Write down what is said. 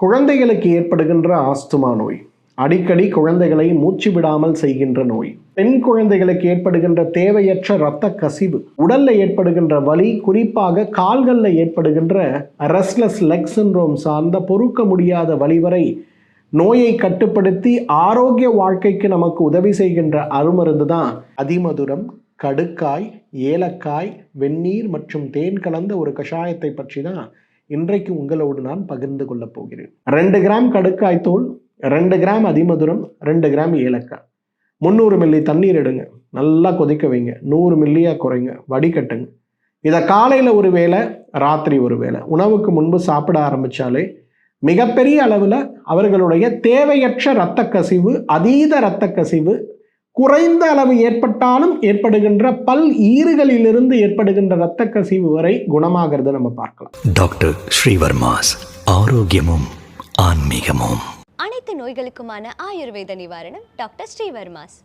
குழந்தைகளுக்கு ஏற்படுகின்ற ஆஸ்துமா நோய். அடிக்கடி குழந்தைகளை மூச்சு விடாமல் செய்கின்ற நோய். பெண் குழந்தைகளுக்கு ஏற்படுகின்ற தேவையற்ற இரத்த கசிவு. உடல்ல ஏற்படுகின்ற வலி குறிப்பாக கால்களில் ஏற்படுகின்ற ரெஸ்ட்லெஸ் லெக் சின்ரோம் சார்ந்த பொறுக்க முடியாத வலி வரை நோயை கட்டுப்படுத்தி ஆரோக்கிய வாழ்க்கைக்கு நமக்கு உதவி செய்கின்ற அருமருந்து தான் அதிமதுரம் கடுக்காய் ஏலக்காய் வெந்நீர் மற்றும் தேன் கலந்த ஒரு கஷாயத்தை பற்றி தான் இன்றைக்கு உங்களோடு நான் பகிர்ந்து கொள்ளப் போகிறேன். ரெண்டு கிராம் கடுக்காய் தூள் ரெண்டு கிராம் அதிமதுரம் ரெண்டு கிராம் ஏலக்காய். முந்நூறு மில்லி தண்ணீர் எடுங்க. நல்லா கொதிக்க வைங்க. நூறு மில்லியாக குறைங்க. வடிகட்டுங்க இதை காலையில் ஒரு வேளை ராத்திரி ஒரு வேளை. உணவுக்கு முன்பு சாப்பிட ஆரம்பித்தாலே மிகப்பெரிய அளவில் அவர்களுடைய தேவையற்ற இரத்த கசிவு அதீத இரத்த கசிவு குறைந்த அளவு ஏற்பட்டாலும் ஏற்படுகின்ற பல் ஈறுகளிலிருந்து ஏற்படுகின்ற இரத்த கசிவு வரை குணமாகிறத நம்ம பார்க்கலாம். டாக்டர் ஸ்ரீவர்மாஸ் ஆரோக்கியமும் ஆன்மீகமும். அனைத்து நோய்களுக்குமான ஆயுர்வேத நிவாரணம் டாக்டர் ஸ்ரீவர்மாஸ்.